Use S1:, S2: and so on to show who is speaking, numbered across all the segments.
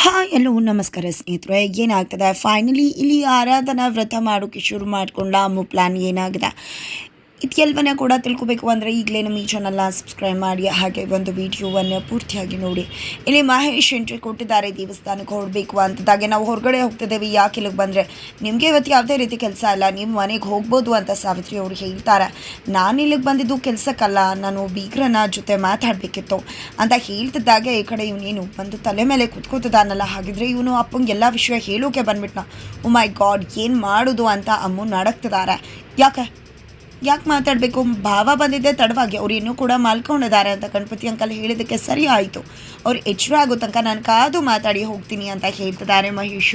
S1: Hi ಎಲ್ಲೋ ನಮಸ್ಕಾರ ಸ್ನೇಹಿತರೆ. ಏನಾಗ್ತದೆ? ಫೈನಲಿ ಇಲ್ಲಿ ಆರಾಧನಾ ವ್ರತ ಮಾಡೋಕ್ಕೆ ಶುರು ಮಾಡಿಕೊಂಡ ಅಮ್ಮು ಪ್ಲ್ಯಾನ್ ಏನಾಗಿದೆ? ಇದೆಲ್ಲವನ್ನ ಕೂಡ ತಿಳ್ಕೊಬೇಕು ಅಂದರೆ ಈಗಲೇ ನಮ್ಮ ಈ ಚಾನಲ್ನ ಸಬ್ಸ್ಕ್ರೈಬ್ ಮಾಡಿ, ಹಾಗೆ ಒಂದು ವಿಡಿಯೋವನ್ನು ಪೂರ್ತಿಯಾಗಿ ನೋಡಿ. ಇಲ್ಲಿ ಮಹೇಶ್ ಎಂಟ್ರಿ ಕೊಟ್ಟಿದ್ದಾರೆ, ದೇವಸ್ಥಾನಕ್ಕೆ ಹೊರಡಬೇಕು ಅಂತದಾಗೆ ನಾವು ಹೊರಗಡೆ ಹೋಗ್ತಿದ್ದೇವೆ, ಯಾಕೆ ಇಲ್ಲಿಗೆ ಬಂದರೆ? ನಿಮಗೆ ಇವತ್ತು ಯಾವುದೇ ರೀತಿ ಕೆಲಸ ಇಲ್ಲ ನಿಮ್ಮ ಮನೆಗೆ ಹೋಗ್ಬೋದು ಅಂತ ಸಾವಿತ್ರಿ ಅವರು ಹೇಳ್ತಾರೆ. ನಾನು ಇಲ್ಲಿಗೆ ಬಂದಿದ್ದು ಕೆಲಸಕ್ಕಲ್ಲ, ನಾನು ಬೀಗ್ರನ ಜೊತೆ ಮಾತಾಡಬೇಕಿತ್ತು ಅಂತ ಹೇಳ್ತಿದ್ದಾಗೆ ಈ ಕಡೆ ಇವನೇನು ಬಂದು ತಲೆ ಮೇಲೆ ಕುತ್ಕೋತಿದ್ದಾನಲ್ಲ, ಹಾಗಿದ್ರೆ ಇವನು ಅಪ್ಪಂಗೆ ಎಲ್ಲ ವಿಷಯ ಹೇಳೋಕೆ ಬಂದ್ಬಿಟ್ನ. ಮೈ ಗಾಡ್ ಏನು ಮಾಡೋದು ಅಂತ ಅಮ್ಮು ನಡಕ್ತಿದ್ದಾರೆ ಯಾಕೆ? ಯಾಕೆ ಮಾತಾಡಬೇಕು? ಭಾವ ಬಂದಿದ್ದೆ ತಡವಾಗಿ. ಅವ್ರು ಇನ್ನೂ ಕೂಡ ಮಲ್ಕೊಂಡಿದ್ದಾರೆ ಅಂತ ಗಣಪತಿ ಅಂಕಲ್ ಹೇಳಿದ್ದಕ್ಕೆ ಸರಿ ಆಯಿತು. ಅವ್ರು ಎಚ್ಚರ ಆಗೋ ತನಕ ನಾನು ಕಾದು ಮಾತಾಡಿ ಹೋಗ್ತೀನಿ ಅಂತ ಹೇಳ್ತಿದ್ದಾರೆ ಮಹೇಶ್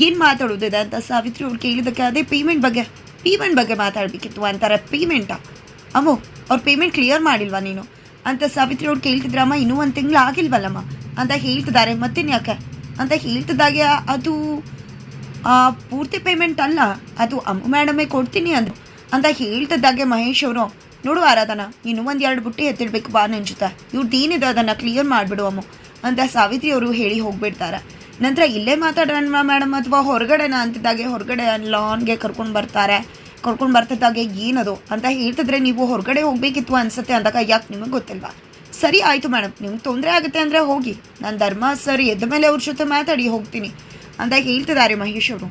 S1: ಏನು ಮಾತಾಡೋದಿದೆ ಅಂತ ಸಾವಿತ್ರಿ ಅವ್ರು ಕೇಳಿದ್ದಕ್ಕೆ ಅದೇ ಪೇಮೆಂಟ್ ಬಗ್ಗೆ. ಪೇಮೆಂಟ್ ಬಗ್ಗೆ ಮಾತಾಡಬೇಕಿತ್ತು ಅಂತಾರೆ. ಪೇಮೆಂಟಾ ಅಮ್ಮೋ, ಅವ್ರು ಪೇಮೆಂಟ್ ಕ್ಲಿಯರ್ ಮಾಡಿಲ್ವಾ ನೀನು? ಅಂತ ಸಾವಿತ್ರಿ ಅವ್ರು ಕೇಳ್ತಿದ್ರಮ್ಮ ಇನ್ನೂ ಒಂದು ತಿಂಗಳು ಆಗಿಲ್ವಲ್ಲಮ್ಮ? ಅಂತ ಹೇಳ್ತಿದ್ದಾರೆ. ಮತ್ತೇನು ಯಾಕೆ? ಅಂತ ಹೇಳ್ತಿದ್ದಾಗೆ, ಅದು ಪೂರ್ತಿ ಪೇಮೆಂಟ್ ಅಲ್ಲ. ಅದು ಅಮ್ಮ ಮೇಡಮೇ ಕೊಡ್ತೀನಿ ಅಂದರು. ಅಂತ ಹೇಳ್ತಿದ್ದಾಗೆ ಮಹೇಶ್ ಅವರು. ನೋಡು ಆರಾಧನ ಇನ್ನು ಒಂದು ಎರಡು ಬುಟ್ಟಿ ಎತ್ತಿಡ್ಬೇಕು ಬಾ ನನ್ನ ಜೊತೆ. ಇವ್ರದ್ದು ಏನಿದೆ ಅದನ್ನು ಕ್ಲಿಯರ್ ಮಾಡಿಬಿಡು ಅಮ್ಮ, ಅಂತ ಸಾವಿತ್ರಿ ಅವರು ಹೇಳಿ ಹೋಗ್ಬಿಡ್ತಾರೆ. ನಂತರ ಇಲ್ಲೇ ಮಾತಾಡೋಣ ಮೇಡಮ್ ಅಥವಾ ಹೊರಗಡೆನ ಅಂತಿದ್ದಾಗೆ, ಹೊರಗಡೆ ಲಾನ್ಗೆ ಕರ್ಕೊಂಡು ಬರ್ತಾರೆ. ಕರ್ಕೊಂಡು ಬರ್ತಿದ್ದಾಗೆ ಏನದು? ಅಂತ ಹೇಳ್ತಿದ್ರೆ ನೀವು ಹೊರಗಡೆ ಹೋಗಬೇಕಿತ್ತು ಅನ್ಸುತ್ತೆ ಅಂದಾಗ ಯಾಕೆ ನಿಮಗೆ ಗೊತ್ತಿಲ್ವಾ? ಸರಿ ಆಯಿತು ಮೇಡಮ್, ನಿಮ್ಗೆ ತೊಂದರೆ ಆಗುತ್ತೆ ಅಂದರೆ ಹೋಗಿ. ನಾನು ಧರ್ಮ ಸರ್ ಎದ್ದ ಮೇಲೆ ಅವ್ರ ಜೊತೆ ಮಾತಾಡಿ ಹೋಗ್ತೀನಿ, ಅಂತ ಹೇಳ್ತಿದ್ದಾರೆ ಮಹೇಶ್ ಅವರು.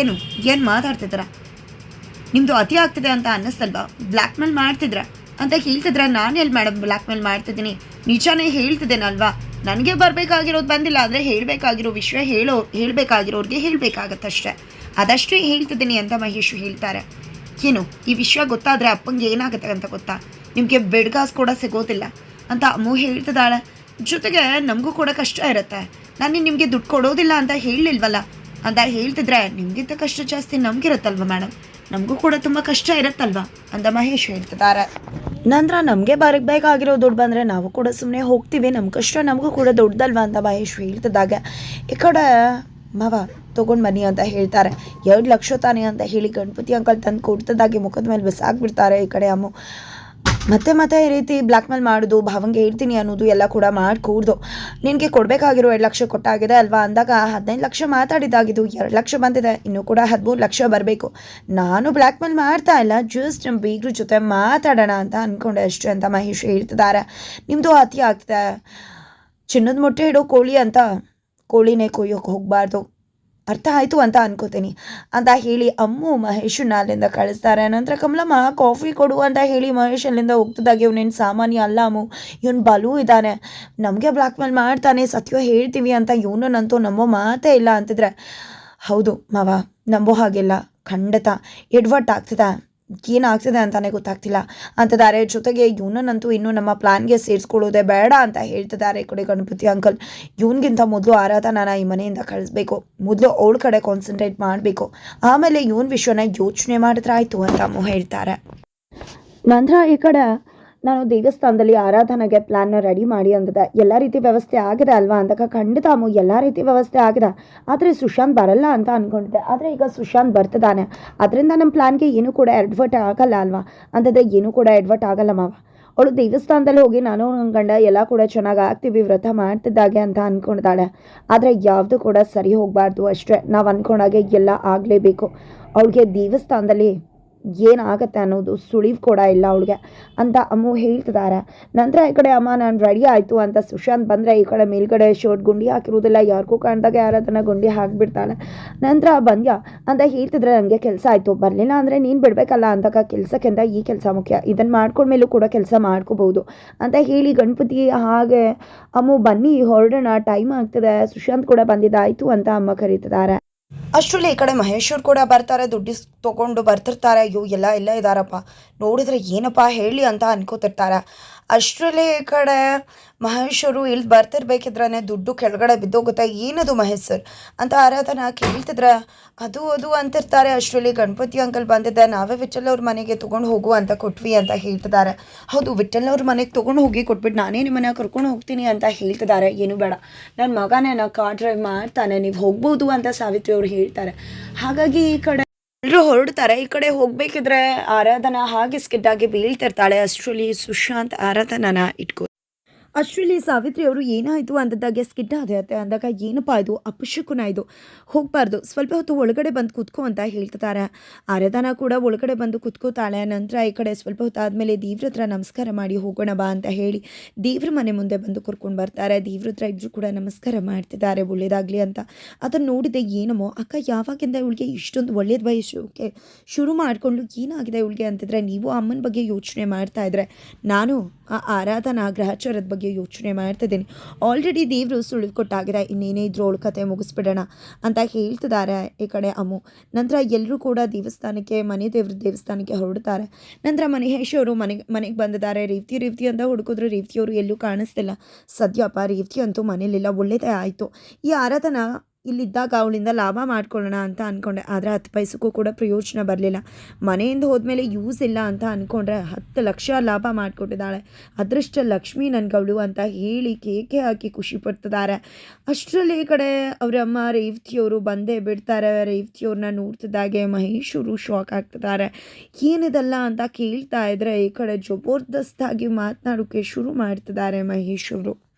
S1: ಏನು ಏನು ಮಾತಾಡ್ತಿದ್ದೀರಾ? ನಿಮ್ಮದು ಅತಿ ಆಗ್ತಿದೆ ಅಂತ ಅನ್ನಿಸ್ತಲ್ವಾ? ಬ್ಲ್ಯಾಕ್ ಮೇಲ್ ಮಾಡ್ತಿದ್ರ? ಅಂತ ಹೇಳ್ತಿದ್ರ. ನಾನು ಎಲ್ಲಿ ಮೇಡಮ್ ಬ್ಲ್ಯಾಕ್ ಮೇಲ್ ಮಾಡ್ತಿದ್ದೀನಿ. ನಿಜಾನೇ ಹೇಳ್ತಿದ್ದೇನಲ್ವಾ? ನನಗೆ ಬರಬೇಕಾಗಿರೋದು ಬಂದಿಲ್ಲ, ಆದರೆ ಹೇಳಬೇಕಾಗಿರೋ ವಿಷಯ ಹೇಳೋ, ಹೇಳಬೇಕಾಗಿರೋರಿಗೆ ಹೇಳಬೇಕಾಗತ್ತಷ್ಟೇ. ಅದಷ್ಟೇ ಹೇಳ್ತಿದ್ದೀನಿ ಅಂತ ಮಹೇಶ್ ಹೇಳ್ತಾರೆ. ಏನು, ಈ ವಿಷಯ ಗೊತ್ತಾದರೆ ಅಪ್ಪಂಗೆ ಏನಾಗುತ್ತೆ ಅಂತ ಗೊತ್ತಾ? ನಿಮಗೆ ಬೆಡ್ಗಾಸ್ ಕೂಡ ಸಿಗೋದಿಲ್ಲ ಅಂತ ಅಮ್ಮು ಹೇಳ್ತಿದ್ದಾಳೆ. ಜೊತೆಗೆ ನಮಗೂ ಕೂಡ ಕಷ್ಟ ಇರುತ್ತೆ. ನಾನು ನಿಮಗೆ ದುಡ್ಡು ಕೊಡೋದಿಲ್ಲ ಅಂತ ಹೇಳಲಿಲ್ವಲ್ಲ ಅಂತ ಹೇಳ್ತಿದ್ರೆ, ನಿಮಗಿಂತ ಕಷ್ಟ ಜಾಸ್ತಿ ನಮಗಿರುತ್ತಲ್ವ ಮೇಡಮ್ ನಮಗೂ ಕೂಡ ತುಂಬ ಕಷ್ಟ ಇರುತ್ತಲ್ವಾ? ಅಂತ ಮಹೇಶ್ ಹೇಳ್ತಿದ್ದಾರೆ. ನಂತರ ನಮಗೆ ಬರಬೇಕಾಗಿರೋ ದುಡ್ಡು ಬಂದರೆ ನಾವು ಕೂಡ ಸುಮ್ಮನೆ ಹೋಗ್ತೀವಿ. ನಮ್ಮ ಕಷ್ಟ ನಮಗೂ ಕೂಡ ದೊಡ್ಡದಲ್ವಾ ಅಂತ ಮಹೇಶ್ ಹೇಳ್ತಿದ್ದಾಗ. ಈ ಕಡೆ ಮಾವ ತೊಗೊಂಡು ಬನ್ನಿ ಅಂತ ಹೇಳ್ತಾರೆ. ಎರಡು ಲಕ್ಷ ತಾನೆ ಅಂತ ಹೇಳಿ ಗಣಪತಿ ಅಂಕಲ್ ತಂದು ಕೊಡ್ತದಾಗೆ ಮುಖದ ಮೇಲೆ ಬಿಸಾಕ್ಬಿಡ್ತಾರೆ ಈ ಕಡೆ ಅಮ್ಮು. ಮತ್ತೆ ಮತ್ತೆ ಈ ರೀತಿ ಬ್ಲ್ಯಾಕ್ ಮೇಲ್ ಮಾಡೋದು, ಭಾವಂಗೆ ಹೇಳ್ತೀನಿ ಅನ್ನೋದು ಎಲ್ಲ ಕೂಡ ಮಾಡಿಕೂಡ್ದು. ನಿನಗೆ ಕೊಡಬೇಕಾಗಿರೋ ಎರಡು ಲಕ್ಷ ಕೊಟ್ಟಾಗಿದೆ ಅಲ್ವಾ? ಅಂದಾಗ ಹದಿನೈದು ಲಕ್ಷ ಮಾತಾಡಿದ್ದಾಗಿದ್ದು ಎರಡು ಲಕ್ಷ ಬಂದಿದೆ. ಇನ್ನೂ ಕೂಡ ಹದಿಮೂರು ಲಕ್ಷ ಬರಬೇಕು. ನಾನು ಬ್ಲ್ಯಾಕ್ ಮೇಲ್ ಮಾಡ್ತಾ ಇಲ್ಲ. ಜಸ್ಟ್ ನಮ್ಮ ಬೀಗ್ರ ಜೊತೆ ಮಾತಾಡೋಣ ಅಂತ ಅಂದ್ಕೊಂಡೆ ಅಷ್ಟೇ ಅಂತ ಮಹೇಶ್ ಹೇಳ್ತಿದ್ದಾರೆ. ನಿಮ್ಮದು ಅತಿ ಆಗ್ತಿದೆ. ಚಿನ್ನದ ಮೊಟ್ಟೆ ಇಡೋ ಕೋಳಿ ಅಂತ ಕೋಳಿನೇ ಕೊಯ್ಯೋಕೆ ಹೋಗಬಾರ್ದು. ಅರ್ಥ ಆಯಿತು ಅಂತ ಅನ್ಕೋತೀನಿ. ಅಂತ ಹೇಳಿ ಅಮ್ಮು ಮಹೇಶನ್ನ ಅಲ್ಲಿಂದ ಕಳಿಸ್ತಾರೆ. ನಂತರ ಕಮಲಮ್ಮ, ಕಾಫಿ ಕೊಡು ಅಂತ ಹೇಳಿ ಮಹೇಶ್ ಅಲ್ಲಿಂದ ಹೋಗ್ತಿದ್ದಾಗೆ ಇವನೇನು ಸಾಮಾನ್ಯ ಅಲ್ಲ ಅಮ್ಮು. ಇವನು ಬಲೂ ಇದ್ದಾನೆ. ನಮಗೆ ಬ್ಲ್ಯಾಕ್ ಮೇಲ್ ಮಾಡ್ತಾನೆ. ಸತ್ಯ ಹೇಳ್ತೀವಿ ಅಂತ ಇವನನ್ನಂತೂ ನಂಬೋ ಮಾತೇ ಇಲ್ಲ ಅಂತಿದ್ರೆ, ಹೌದು ಮಾವ, ನಂಬೋ ಹಾಗಿಲ್ಲ. ಖಂಡಿತ. ಎಡ್ವರ್ಟ್ ಆಗ್ತದೆ. ಏನಾಗ್ತಿದೆ ಅಂತಾನೆ ಗೊತ್ತಾಗ್ತಿಲ್ಲ. ಅಂತಿದ್ದಾರೆ, ಜೊತೆಗೆ ಇವನನ್ನಂತೂ ಇನ್ನೂ ನಮ್ಮ ಪ್ಲಾನ್ಗೆ ಸೇರಿಸ್ಕೊಳ್ಳೋದೇ ಬೇಡ ಅಂತ ಹೇಳ್ತಿದ್ದಾರೆ ಕಡೆ ಗಣಪತಿ ಅಂಕಲ್. ಇವನಿಗಿಂತ ಮೊದಲು ಆರಾಧನಾನ ಈ ಮನೆಯಿಂದ ಕಳಿಸ್ಬೇಕು. ಮೊದಲು ಅವಳ ಕಡೆ ಕಾನ್ಸಂಟ್ರೇಟ್ ಮಾಡಬೇಕು. ಆಮೇಲೆ ಇವನ್ ವಿಷಯನ ಯೋಚನೆ ಮಾಡಿದ್ರೆ ಆಯಿತು ಅಂತ ಹೇಳ್ತಾರೆ. ನಂತರ ಈ ಕಡೆ ನಾನು ದೇವಸ್ಥಾನದಲ್ಲಿ ಆರಾಧನೆಗೆ ಪ್ಲ್ಯಾನ್ನ ರೆಡಿ ಮಾಡಿ ಅಂದದ. ಎಲ್ಲ ರೀತಿ ವ್ಯವಸ್ಥೆ ಆಗಿದೆ ಅಲ್ವಾ ಅಂದಾಗ ಖಂಡಿತ ಅಮ್ಮ, ಎಲ್ಲ ರೀತಿ ವ್ಯವಸ್ಥೆ ಆಗಿದೆ. ಆದರೆ ಸುಶಾಂತ್ ಬರಲ್ಲ ಅಂತ ಅಂದ್ಕೊಂಡಿದ್ದೆ ಆದರೆ ಈಗ ಸುಶಾಂತ್ ಬರ್ತಿದ್ದಾನೆ. ಅದರಿಂದ ನಮ್ಮ ಪ್ಲ್ಯಾನ್ಗೆ ಏನೂ ಕೂಡ ಎಡ್ವರ್ಟ್ ಆಗಲ್ಲ ಅಲ್ವಾ? ಅಂತದೆ ಏನೂ ಕೂಡ ಎಡ್ವರ್ಟ್ ಆಗಲ್ಲ ಮಾವ. ಅವಳು ದೇವಸ್ಥಾನದಲ್ಲಿ ಹೋಗಿ ನಾನು ಗಂಡ ಎಲ್ಲ ಕೂಡ ಚೆನ್ನಾಗಿ ಆಗ್ತೀವಿ, ವ್ರತ ಮಾಡ್ತಿದ್ದಾಗೆ ಅಂತ ಅಂದ್ಕೊಂಡಿದ್ದಾಳೆ ಆದರೆ ಯಾವುದು ಕೂಡ ಸರಿ ಹೋಗಬಾರ್ದು ಅಷ್ಟೇ. ನಾವು ಅಂದ್ಕೊಂಡಾಗೆ ಎಲ್ಲ ಆಗಲೇಬೇಕು. ಅವಳಿಗೆ ದೇವಸ್ಥಾನದಲ್ಲಿ ಏನಾಗತ್ತೆ ಅನ್ನೋದು ಸುಳಿವು ಕೂಡ ಇಲ್ಲ ಅವಳಿಗೆ ಅಂತ ಅಮ್ಮು ಹೇಳ್ತಿದ್ದಾರೆ ನಂತರ ಈ ಕಡೆ ಅಮ್ಮ, ನಾನು ರೆಡಿ ಆಯಿತು ಅಂತ ಸುಶಾಂತ್ ಬಂದರೆ ಈ ಕಡೆ ಮೇಲ್ಗಡೆ ಶರ್ಟ್ ಗುಂಡಿ ಹಾಕಿರುವುದಿಲ್ಲ ಯಾರಿಗೂ ಕಾಣ್ದಾಗ ಯಾರದನ್ನ ಗುಂಡಿ ಹಾಕಿಬಿಡ್ತಾಳೆ. ನಂತರ ಬಂದ್ಯಾ ಅಂತ ಹೇಳ್ತಿದ್ರೆ ನನಗೆ ಕೆಲಸ ಆಯಿತು, ಬರಲಿಲ್ಲ ಅಂದರೆ ನೀನು ಬಿಡಬೇಕಲ್ಲ ಅಂದಾಗ ಕೆಲಸಕ್ಕಿಂತ ಈ ಕೆಲಸ ಮುಖ್ಯ ಇದನ್ನು ಮಾಡ್ಕೊಂಡ್ಮೇಲೂ ಕೂಡ ಕೆಲಸ ಮಾಡ್ಕೋಬಹುದು ಅಂತ ಹೇಳಿ ಗಣಪತಿ ಹಾಗೆ ಅಮ್ಮು ಬನ್ನಿ, ಹೊರಡೋಣ ಟೈಮ್ ಆಗ್ತದೆ, ಸುಶಾಂತ್ ಕೂಡ ಬಂದಿದ್ದಾಯಿತು ಅಂತ ಅಮ್ಮ ಕರೀತಿದ್ದಾರೆ ಅಷ್ಟರಲ್ಲಿ ಈ ಕಡೆ ಮಹೇಶ್ವರ್ ಕೂಡ ಬರ್ತಾರೆ, ದುಡ್ಡು ತೊಗೊಂಡು ಬರ್ತಿರ್ತಾರೆ. ಅಯ್ಯೋ, ಎಲ್ಲ ಎಲ್ಲ ಇದ್ದಾರಪ್ಪ ನೋಡಿದ್ರೆ ಏನಪ್ಪ ಹೇಳಿ ಅಂತ ಅನ್ಕೋತಿರ್ತಾರೆ. ಅಷ್ಟರಲ್ಲಿ ಈ ಕಡೆ ಮಹೇಶ್ವರು ಇಲ್ಲಿ ಬರ್ತಿರ್ಬೇಕಿದ್ರೆ ದುಡ್ಡು ಕೆಳಗಡೆ ಬಿದ್ದೋಗುತ್ತೆ. ಏನದು ಮಹೇಶ್ವರ್ ಅಂತ ಆರಾಧನಾ ಕೇಳ್ತಿದ್ರೆ, ಅದು ಅದು ಅಂತಿರ್ತಾರೆ. ಅಷ್ಟರಲ್ಲಿ ಗಣಪತಿ ಅಂಕಲ್ ಬಂದಿದ್ದೆ, ನಾವೇ ವಿಠಲ್ ಅವ್ರ ಮನೆಗೆ ತೊಗೊಂಡು ಹೋಗು ಅಂತ ಕೊಟ್ವಿ ಅಂತ ಹೇಳ್ತಿದ್ದಾರೆ. ಹೌದು ವಿಠಲ್ ಅವ್ರ ಮನೆಗೆ ತೊಗೊಂಡು ಹೋಗಿ ಕೊಟ್ಬಿಟ್ಟು ನಾನೇ ನಿಮ್ಮನ್ನ ಕರ್ಕೊಂಡು ಹೋಗ್ತೀನಿ ಅಂತ ಹೇಳ್ತಿದ್ದಾರೆ. ಏನು ಬೇಡ. ನನ್ನ ಮಗನೇ ನಾ ಕಾರ್ ಡ್ರೈವ್ ಮಾಡ್ತಾನೆ, ನೀವು ಹೋಗ್ಬೋದು ಅಂತ ಸಾವಿತ್ರಿ ಅವ್ರು ಹೇಳ್ತಾರೆ. ಹಾಗಾಗಿ ಈ ಕಡೆ ಎಲ್ಲರೂ ಹೊರಡ್ತಾರೆ. ಈ ಕಡೆ ಹೋಗಬೇಕಿದ್ರೆ ಆರಾಧನಾ ಹಾಗೆ ಸ್ಕಿಡ್ ಆಗಿ ಬೀಳ್ತಿರ್ತಾಳೆ ಅಷ್ಟರಲ್ಲಿ ಸುಶಾಂತ್ ಆರಾಧನನ ಇಟ್ಕೊ ಅಷ್ಟರಲ್ಲಿ ಸಾವಿತ್ರಿ ಅವರು ಏನಾಯಿತು ಅಂದದ್ದಾಗೆ ಸ್ಕಿಡ್ ಆದೆ ಅತ್ತೆ ಅಂದಾಗ ಏನಪ್ಪ ಇದು? ಅಪಶಕುನ ಇದು. ಹೋಗಬಾರ್ದು. ಸ್ವಲ್ಪ ಹೊತ್ತು ಒಳಗಡೆ ಬಂದು ಕುತ್ಕೋ ಅಂತ ಹೇಳ್ತಿದ್ದಾರೆ. ಆರಾಧನ ಕೂಡ ಒಳಗಡೆ ಬಂದು ಕುತ್ಕೋತಾಳೆ. ನಂತರ ಈ ಕಡೆ ಸ್ವಲ್ಪ ಹೊತ್ತು ಆದಮೇಲೆ ದೇವ್ರ ಹತ್ರ ನಮಸ್ಕಾರ ಮಾಡಿ ಹೋಗೋಣ ಬಾ ಅಂತ ಹೇಳಿ ದೇವ್ರ ಮನೆ ಮುಂದೆ ಬಂದು ಕರ್ಕೊಂಡು ಬರ್ತಾರೆ. ದೇವ್ರ ಹತ್ರ ಇಬ್ಬರು ಕೂಡ ನಮಸ್ಕಾರ ಮಾಡ್ತಿದ್ದಾರೆ ಒಳ್ಳೇದಾಗಲಿ ಅಂತ. ಅದನ್ನು ನೋಡಿದೆ, ಏನಮ್ಮೋ, ಅಕ್ಕ ಯಾವಾಗಿಂದ ಇವಳಿಗೆ ಇಷ್ಟೊಂದು ಒಳ್ಳೇದು ವಯಸ್ಸು? ಶುರು ಮಾಡಿಕೊಂಡು ಏನಾಗಿದೆ ಇವಳಿಗೆ? ಅಂತಿದ್ರೆ, ನೀವು ಅಮ್ಮನ ಬಗ್ಗೆ ಯೋಚನೆ ಮಾಡ್ತಾ ಇದ್ರೆ. ನಾನು ಆ ಆರಾಧನಾ ಗ್ರಹಚಾರದ ಬಗ್ಗೆ ಯೋಚನೆ ಮಾಡ್ತಿದ್ದೀನಿ ಆಲ್ರೆಡಿ ದೇವರು ಸುಳಿದು ಕೊಟ್ಟಾಗಿದೆ, ಇನ್ನೇನೇ ಇದ್ರೂ ಅವಳು ಕತೆ ಮುಗಿಸ್ಬಿಡೋಣ ಅಂತ ಹೇಳ್ತಿದ್ದಾರೆ ಈ ಕಡೆ ಅಮ್ಮು ನಂತರ ಎಲ್ಲರೂ ಕೂಡ ದೇವಸ್ಥಾನಕ್ಕೆ, ಮನೆ ದೇವ್ರ ದೇವಸ್ಥಾನಕ್ಕೆ ಹೊರಡ್ತಾರೆ. ನಂತರ ಮನೇಶ್ ಅವರು ಮನೆಗೆ ಮನೆಗೆ ಬಂದಿದ್ದಾರೆ. ರೀತಿ ರೀತಿ ಅಂತ ಹುಡುಕಿದ್ರು ರೀತಿಯವರು ಎಲ್ಲೂ ಕಾಣಿಸ್ತಿಲ್ಲ. ಸದ್ಯಪ್ಪ ರೀತಿ ಅಂತೂ ಮನೇಲಿಲ್ಲ, ಒಳ್ಳೇದೇ ಆಯಿತು. ಈ ಆರಾಧನಾ ಇಲ್ಲಿದ್ದಾಗ ಅವಳಿಂದ ಲಾಭ ಮಾಡ್ಕೊಳ್ಳೋಣ ಅಂತ ಅಂದ್ಕೊಂಡೆ ಆದರೆ ಹತ್ತು ಪೈಸಕ್ಕೂ ಕೂಡ ಪ್ರಯೋಜನ ಬರಲಿಲ್ಲ. ಮನೆಯಿಂದ ಹೋದ್ಮೇಲೆ ಯೂಸ್ ಇಲ್ಲ ಅಂತ ಅಂದ್ಕೊಂಡ್ರೆ ಹತ್ತು ಲಕ್ಷ ಲಾಭ ಮಾಡಿಕೊಟ್ಟಿದ್ದಾಳೆ. ಅದೃಷ್ಟ ಲಕ್ಷ್ಮಿ ನನ್ಗವಳು ಅಂತ ಹೇಳಿ ಕೇಕೆ ಹಾಕಿ ಖುಷಿ ಪಡ್ತಿದ್ದಾರೆ. ಅಷ್ಟರಲ್ಲಿ ಈ ಕಡೆ ಅವರ ಅಮ್ಮ ರೇವತಿಯವರು ಬಂದೇ ಬಿಡ್ತಾರೆ. ರೇವತಿಯವ್ರನ್ನ ನೋಡ್ತಿದ್ದಾಗೆ ಮಹೇಶ್ವರು ಶಾಕ್ ಆಗ್ತಿದ್ದಾರೆ. ಏನಿದಲ್ಲ ಅಂತ ಕೇಳ್ತಾ ಇದ್ರೆ ಈ ಕಡೆ ಜಬರ್ದಸ್ತಾಗಿ ಮಾತನಾಡೋಕ್ಕೆ ಶುರು ಮಾಡ್ತಿದ್ದಾರೆ ಮಹೇಶ್ ಅವರು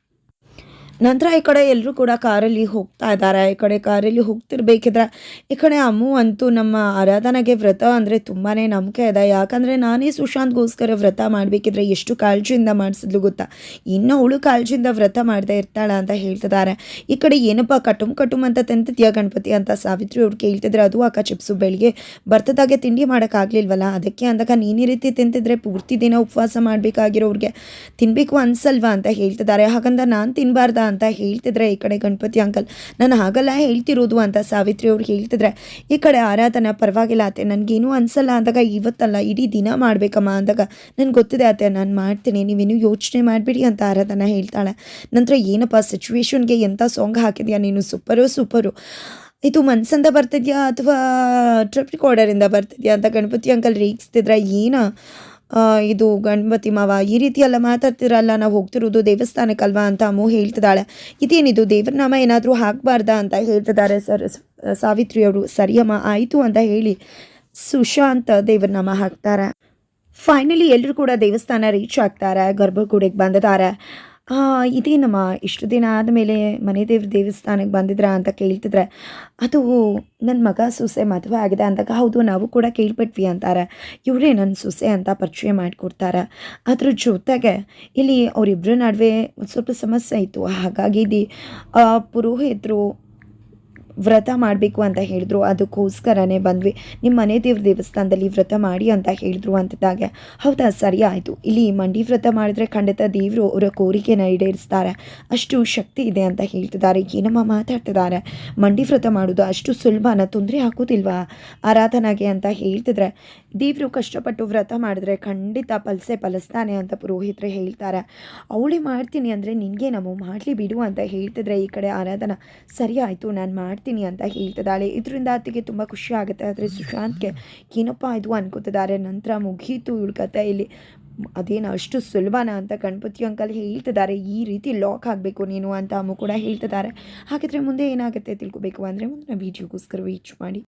S1: ನಂತರ ಈ ಕಡೆ ಎಲ್ಲರೂ ಕೂಡ ಕಾರಲ್ಲಿ ಹೋಗ್ತಾ ಇದ್ದಾರೆ. ಈ ಕಡೆ ಕಾರಲ್ಲಿ ಹೋಗ್ತಿರ್ಬೇಕಿದ್ರೆ ಈ ಕಡೆ ಅಮ್ಮು ಅಂತೂ ನಮ್ಮ ಆರಾಧನೆಗೆ ವ್ರತ ಅಂದರೆ ತುಂಬಾ ನಂಬಿಕೆ ಇದೆ. ಯಾಕಂದರೆ ನಾನೇ ಸುಶಾಂತ್ಗೋಸ್ಕರ ವ್ರತ ಮಾಡಬೇಕಿದ್ರೆ ಎಷ್ಟು ಕಾಳಜಿಯಿಂದ ಮಾಡಿಸಿದ್ಲು ಗೊತ್ತಾ? ಇನ್ನು ಅವಳು ಕಾಳಜಿಯಿಂದ ವ್ರತ ಮಾಡ್ತಾ ಇರ್ತಾಳ ಅಂತ ಹೇಳ್ತಿದ್ದಾರೆ. ಈ ಕಡೆ ಏನಪ್ಪ, ಕಟುಮ್ ಕಟುಮ್ ಅಂತ ತಿಂತಿದ್ಯಾ ಗಣಪತಿ ಅಂತ ಸಾವಿತ್ರಿ ಅವ್ರು ಕೇಳ್ತಿದ್ರೆ, ಅದು ಅಕ್ಕ ಚಿಪ್ಸು ಬೆಳಿಗ್ಗೆ ಬರ್ತದಾಗೆ ತಿಂಡಿ ಮಾಡೋಕ್ಕಾಗಲಿಲ್ವಲ್ಲ? ಅದಕ್ಕೆ ಅಂದಾಗ ನೀನೇ ರೀತಿ ತಿಂತಿದ್ರೆ ಪೂರ್ತಿ ದಿನ ಉಪವಾಸ ಮಾಡಬೇಕಾಗಿರೋರಿಗೆ ತಿನ್ನಬೇಕು ಅನ್ಸಲ್ವಾ? ಅಂತ ಹೇಳ್ತಿದ್ದಾರೆ. ಹಾಗಂದ್ರೆ ನಾನು ತಿನ್ನಬಾರ್ದಾ ಅಂತ ಹೇಳ್ತಿದ್ರೆ ಈ ಕಡೆ ಗಣಪತಿ ಅಂಕಲ್, ನಾನು ಹಾಗಲ್ಲ, ಹೇಳ್ತಿರೋದು ಅಂತ ಸಾವಿತ್ರಿ ಅವ್ರು ಹೇಳ್ತಿದ್ರೆ, ಈ ಕಡೆ ಆರಾಧನ, ಪರವಾಗಿಲ್ಲ ಅತ್ತೆ ನನಗೇನು ಅನ್ಸಲ್ಲ ಅಂದಾಗ, ಇವತ್ತಲ್ಲ, ಇಡೀ ದಿನ ಮಾಡಬೇಕಮ್ಮ ಅಂದಾಗ, ನನಗೆ ಗೊತ್ತಿದೆ ಅತ್ತೆ, ನಾನು ಮಾಡ್ತೀನಿ, ನೀವೇನು ಯೋಚನೆ ಮಾಡಿಬಿಡಿ ಅಂತ ಆರಾಧನ ಹೇಳ್ತಾಳೆ. ನಂತರ, ಏನಪ್ಪ ಸಿಚುವೇಶನ್ಗೆ ಎಂಥ ಸಾಂಗ್ ಹಾಕಿದ್ಯಾ? ನೀನು ಸೂಪರು ಸೂಪರು ಇದು ಮನ್ಸಂದ ಬರ್ತಿದ್ಯಾ ಅಥವಾ ಟ್ರಿಪ್ ರಿಕಾರ್ಡರಿಂದ ಬರ್ತಿದ್ಯಾ? ಅಂತ ಗಣಪತಿ ಅಂಕಲ್ ರೀಗಿಸ್ತಿದ್ರೆ, ಏನು? ಇದು ಗಣಪತಿ ಮಾವ, ಈ ರೀತಿ ಎಲ್ಲ ಮಾತಾಡ್ತಿರಲ್ಲ, ನಾವು ಹೋಗ್ತಿರೋದು ದೇವಸ್ಥಾನಕ್ಕಲ್ವಾ ಅಂತ ಅಮ್ಮು ಹೇಳ್ತಿದ್ದಾಳೆ. ಇದೇನಿದು, ದೇವ್ರ ನಾಮ ಏನಾದರೂ ಹಾಕಬಾರ್ದಾ ಅಂತ ಹೇಳ್ತಿದ್ದಾರೆ ಸರ್ ಸಾವಿತ್ರಿಯವರು ಸರಿಯಮ್ಮ, ಆಯಿತು ಅಂತ ಹೇಳಿ ಸುಶಾಂತ್ ದೇವ್ರ ನಾಮ ಹಾಕ್ತಾರೆ. ಫೈನಲಿ ಎಲ್ಲರೂ ಕೂಡ ದೇವಸ್ಥಾನ ರೀಚ್ ಆಗ್ತಾರೆ, ಗರ್ಭಗುಡಿಗೆ ಬಂದಿದ್ದಾರೆ. ಇದೇನಮ್ಮ ಇಷ್ಟು ದಿನ ಆದಮೇಲೆ ಮನೆ ದೇವ್ರ ದೇವಸ್ಥಾನಕ್ಕೆ ಬಂದಿದ್ರಾ ಅಂತ ಕೇಳ್ತಿದ್ರೆ, ಅದು ನನ್ನ ಮಗ ಸೊಸೆ ಮದುವೆ ಆಗಿದೆ ಅಂದಾಗ ಹೌದು, ನಾವು ಕೂಡ ಕೇಳ್ಬಿಟ್ವಿ ಅಂತಾರೆ. ಇವರೇ ನನ್ನ ಸೊಸೆ ಅಂತ ಪರಿಚಯ ಮಾಡಿಕೊಡ್ತಾರೆ. ಅದ್ರ ಜೊತೆಗೆ ಇಲ್ಲಿ ಅವರಿಬ್ಬರ ನಡುವೆ ಸ್ವಲ್ಪ ಸಮಸ್ಯೆ ಇತ್ತು. ಹಾಗಾಗಿ ಇದು ಪುರೋಹಿತರು ವ್ರತ ಮಾಡಬೇಕು ಅಂತ ಹೇಳಿದ್ರು. ಅದಕ್ಕೋಸ್ಕರನೇ ಬಂದ್ವಿ. ನಿಮ್ಮ ಮನೆ ದೇವ್ರ ದೇವಸ್ಥಾನದಲ್ಲಿ ವ್ರತ ಮಾಡಿ ಅಂತ ಹೇಳಿದ್ರು ಅಂತಿದ್ದಾಗೆ ಹೌದಾ? ಸರಿ ಆಯಿತು. ಇಲ್ಲಿ ಮಂಡಿ ವ್ರತ ಮಾಡಿದ್ರೆ ಖಂಡಿತ ದೇವರು ಅವರ ಕೋರಿಕೆನ ಈಡೇರಿಸ್ತಾರೆ. ಅಷ್ಟು ಶಕ್ತಿ ಇದೆ ಅಂತ ಹೇಳ್ತಿದ್ದಾರೆ. ಏನಮ್ಮ ಮಾತಾಡ್ತಿದ್ದಾರೆ? ಮಂಡಿ ವ್ರತ ಮಾಡೋದು ಅಷ್ಟು ಸುಲಭನ ತೊಂದರೆ ಹಾಕೋದಿಲ್ವಾ? ಆರಾಧನಾಗೆ ಅಂತ ಹೇಳ್ತಿದ್ರೆ, ದೇವರು ಕಷ್ಟಪಟ್ಟು ವ್ರತ ಮಾಡಿದ್ರೆ ಖಂಡಿತ ಪಲಸೆ ಪಲಸ್ತಾನೆ ಅಂತ ಪುರೋಹಿತರೆ ಹೇಳ್ತಾರೆ. ಅವಳೇ ಮಾಡ್ತೀನಿ ಅಂದರೆ ನಿನಗೆ ನಾವು ಮಾಡಲಿ ಬಿಡು ಅಂತ ಹೇಳ್ತಿದ್ರೆ ಈ ಕಡೆ ಆರಾಧನಾ. ಸರಿ ಆಯಿತು, ನಾನು ಮಾಡ್ತೀನಿ. ಅಂತ ಹೇಳ್ತಿದ್ದಾಳೆ. ಇದರಿಂದ ಆತಿಗೆ ತುಂಬ ಖುಷಿ ಆಗುತ್ತೆ. ಆದರೆ ಸುಶಾಂತ್ಗೆ, ಏನಪ್ಪ ಇದು? ಅನ್ಕೋತಿದ್ದಾರೆ. ನಂತರ ಮುಗೀತು ಇವಳ ಕಥೆ ಇಲ್ಲಿ. ಅದೇನು ಅಷ್ಟು ಸುಲಭನ ಅಂತ ಗಣಪತಿ ಅಂಕಲ್ ಹೇಳ್ತಿದ್ದಾರೆ. ಈ ರೀತಿ ಲಾಕ್ ಆಗಬೇಕು ನೀನು ಅಂತ ಅಮ್ಮ ಕೂಡ ಹೇಳ್ತಿದ್ದಾರೆ. ಹಾಗಿದ್ರೆ ಮುಂದೆ ಏನಾಗುತ್ತೆ ತಿಳ್ಕೊಬೇಕು ಅಂದರೆ ಮುಂದಿನ ವೀಡಿಯೋಗೋಸ್ಕರ ವೀಚ್ ಮಾಡಿ.